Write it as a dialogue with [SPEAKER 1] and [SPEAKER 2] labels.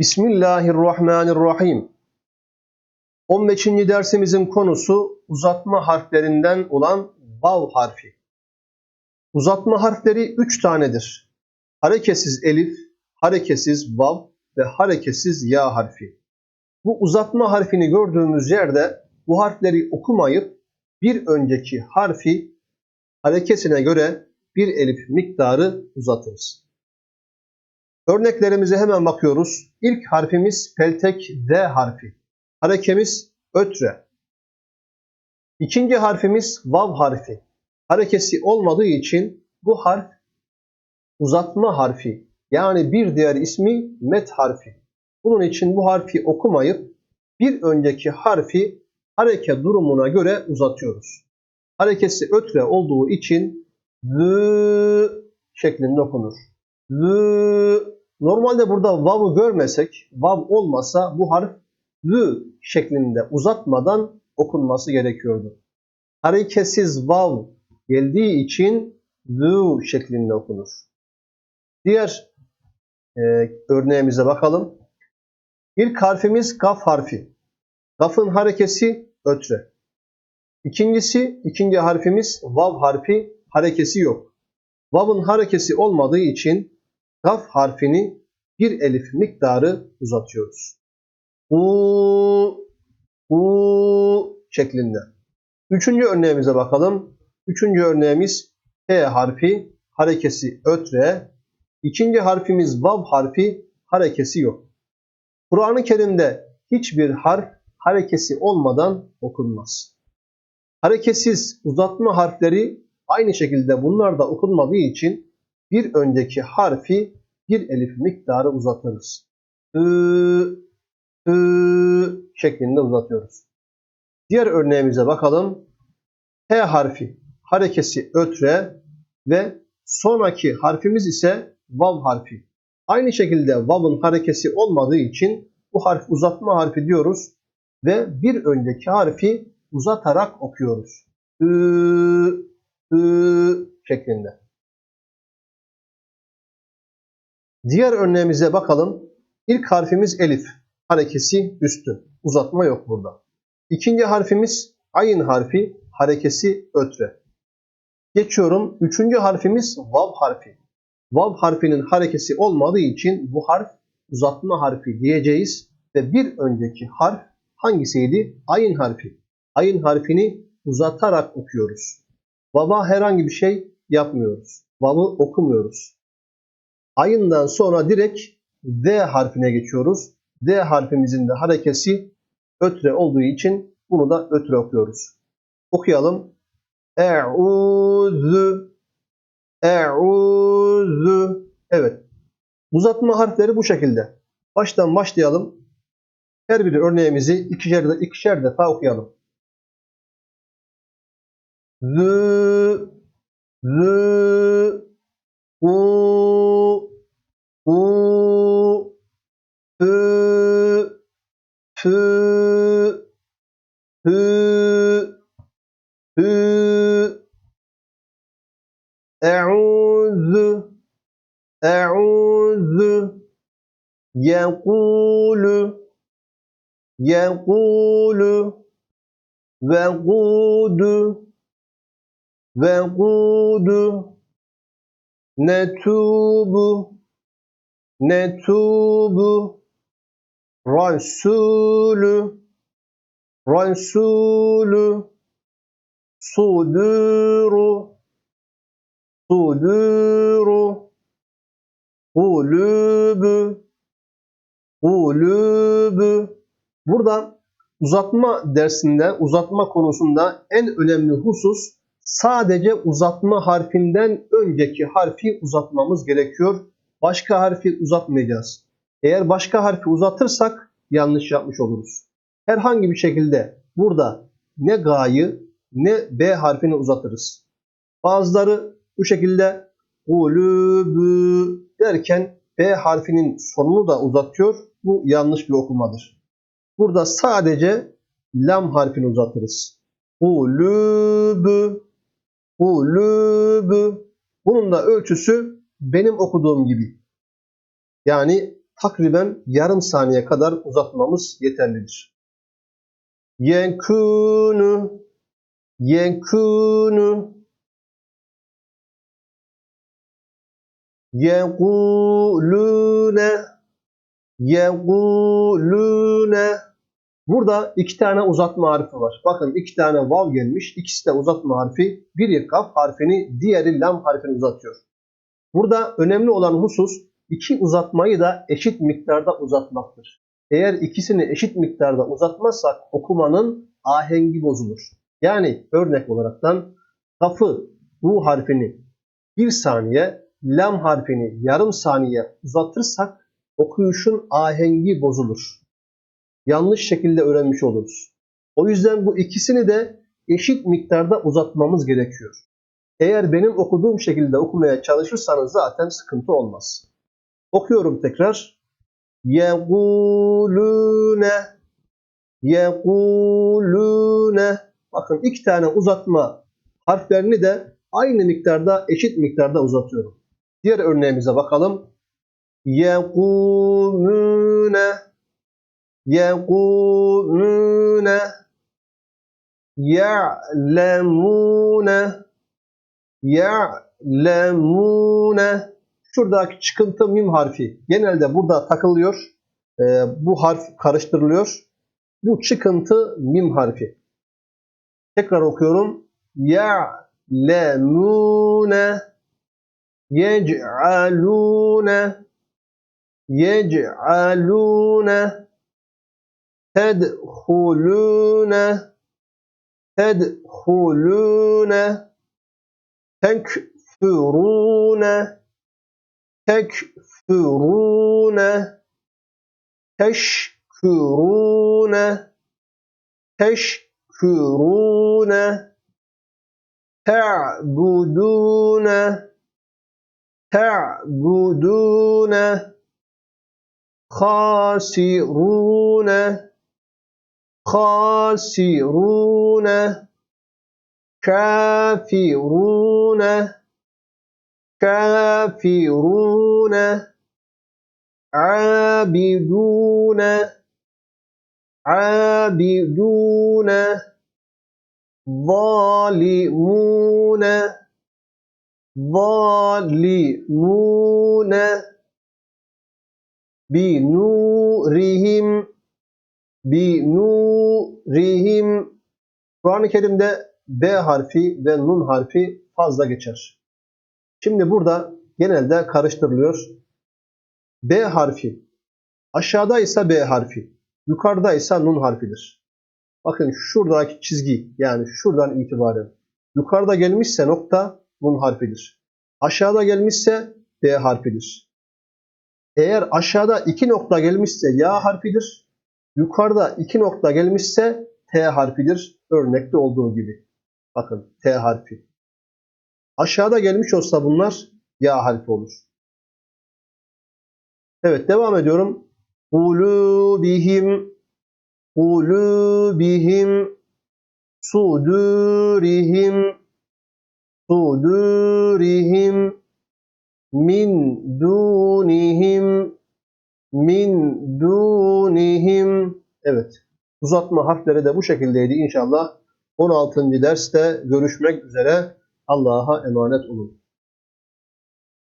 [SPEAKER 1] Bismillahirrahmanirrahim. 15. dersimizin konusu uzatma harflerinden olan vav harfi. Uzatma harfleri 3 tanedir. Hareketsiz elif, hareketsiz vav ve hareketsiz ya harfi. Bu uzatma harfini gördüğümüz yerde bu harfleri okumayıp bir önceki harfi harekesine göre bir elif miktarı uzatırız. Örneklerimize hemen bakıyoruz. İlk harfimiz peltek D harfi. Harekemiz ötre. İkinci harfimiz vav harfi. Harekesi olmadığı için bu harf uzatma harfi. Yani bir diğer ismi met harfi. Bunun için bu harfi okumayıp bir önceki harfi hareke durumuna göre uzatıyoruz. Harekesi ötre olduğu için zı şeklinde okunur. Zı Normalde burada vav'ı görmesek, vav olmasa bu harf lü şeklinde uzatmadan okunması gerekiyordu. Hareketsiz vav geldiği için lü şeklinde okunur. Diğer e, örneğimize bakalım. İlk harfimiz gaf harfi. Gafın harekesi ötre. İkincisi, ikinci harfimiz vav harfi, harekesi yok. Vav'ın harekesi olmadığı için Kaf harfini bir elif miktarı uzatıyoruz. U, u şeklinde. Üçüncü örneğimize bakalım. Üçüncü örneğimiz H harfi, harekesi ötre. İkinci harfimiz vav harfi, harekesi yok. Kur'an-ı Kerim'de hiçbir harf harekesi olmadan okunmaz. Hareketsiz uzatma harfleri aynı şekilde bunlar da okunmadığı için bir önceki harfi bir elif miktarı uzatırız. Ü, ü şeklinde uzatıyoruz. Diğer örneğimize bakalım. H harfi harekesi ötre ve sonraki harfimiz ise vav harfi. Aynı şekilde vav'ın harekesi olmadığı için bu harf uzatma harfi diyoruz ve bir önceki harfi uzatarak okuyoruz. Ü, ü şeklinde. Diğer örneğimize bakalım. İlk harfimiz elif. Harekesi üstün. Uzatma yok burada. İkinci harfimiz ayın harfi. Harekesi ötre. Geçiyorum. Üçüncü harfimiz vav harfi. Vav harfinin harekesi olmadığı için bu harf uzatma harfi diyeceğiz. Ve bir önceki harf hangisiydi? Ayın harfi. Ayın harfini uzatarak okuyoruz. Vava herhangi bir şey yapmıyoruz. Vav'ı okumuyoruz ayından sonra direkt D harfine geçiyoruz. D harfimizin de harekesi ötre olduğu için bunu da ötre okuyoruz. Okuyalım. E'udhu E'udhu Evet. Uzatma harfleri bu şekilde. Baştan başlayalım. Her biri örneğimizi ikişer, ikişer defa okuyalım. Zü Zü U u, ü, tü, hü, hü, e'udhu, e'udhu, yekulu, yekulu, vegudu, vegudu, netubu, netubu rasulü rasulü suduru suduru kulübü kulübü burada uzatma dersinde uzatma konusunda en önemli husus sadece uzatma harfinden önceki harfi uzatmamız gerekiyor başka harfi uzatmayacağız. Eğer başka harfi uzatırsak yanlış yapmış oluruz. Herhangi bir şekilde burada ne ga'yı ne B harfini uzatırız. Bazıları bu şekilde ulubü derken B harfinin sonunu da uzatıyor. Bu yanlış bir okumadır. Burada sadece lam harfini uzatırız. Ulubü ulubü bunun da ölçüsü benim okuduğum gibi. Yani takriben yarım saniye kadar uzatmamız yeterlidir. Yenkunu yenkunu yekulune yekulune Burada iki tane uzatma harfi var. Bakın iki tane vav gelmiş. İkisi de uzatma harfi. Biri kaf harfini, diğeri lam harfini uzatıyor. Burada önemli olan husus iki uzatmayı da eşit miktarda uzatmaktır. Eğer ikisini eşit miktarda uzatmazsak okumanın ahengi bozulur. Yani örnek olaraktan kafı, bu harfini bir saniye, lam harfini yarım saniye uzatırsak okuyuşun ahengi bozulur. Yanlış şekilde öğrenmiş oluruz. O yüzden bu ikisini de eşit miktarda uzatmamız gerekiyor. Eğer benim okuduğum şekilde okumaya çalışırsanız zaten sıkıntı olmaz. Okuyorum tekrar. Yekulune Yekulune Bakın iki tane uzatma harflerini de aynı miktarda, eşit miktarda uzatıyorum. Diğer örneğimize bakalım. Yekulune Yekulune Ya'lemune Ya'lemune Şuradaki çıkıntı mim harfi genelde burada takılıyor. Ee, bu harf karıştırılıyor. Bu çıkıntı mim harfi. Tekrar okuyorum. Ya'lemune يجعلون يجعلون تدخلون تدخلون تكفرون تكفرون تشكرون تشكرون تعبدون تعبدون خاسرون خاسرون كافرون كافرون عابدون عابدون ظالمون zalimune zalimune binurihim binurihim Kur'an-ı Kerim'de B harfi ve Nun harfi fazla geçer. Şimdi burada genelde karıştırılıyor. B harfi aşağıda ise B harfi, yukarıda ise Nun harfidir. Bakın şuradaki çizgi yani şuradan itibaren yukarıda gelmişse nokta Nun harfidir. Aşağıda gelmişse B harfidir. Eğer aşağıda iki nokta gelmişse ya harfidir. Yukarıda iki nokta gelmişse T harfidir. Örnekte olduğu gibi. Bakın T harfi. Aşağıda gelmiş olsa bunlar ya harfi olur. Evet devam ediyorum. Kulubihim kulubihim sudurihim sudurihim min dunihim min dunihim evet uzatma harfleri de bu şekildeydi inşallah 16. derste görüşmek üzere Allah'a emanet olun.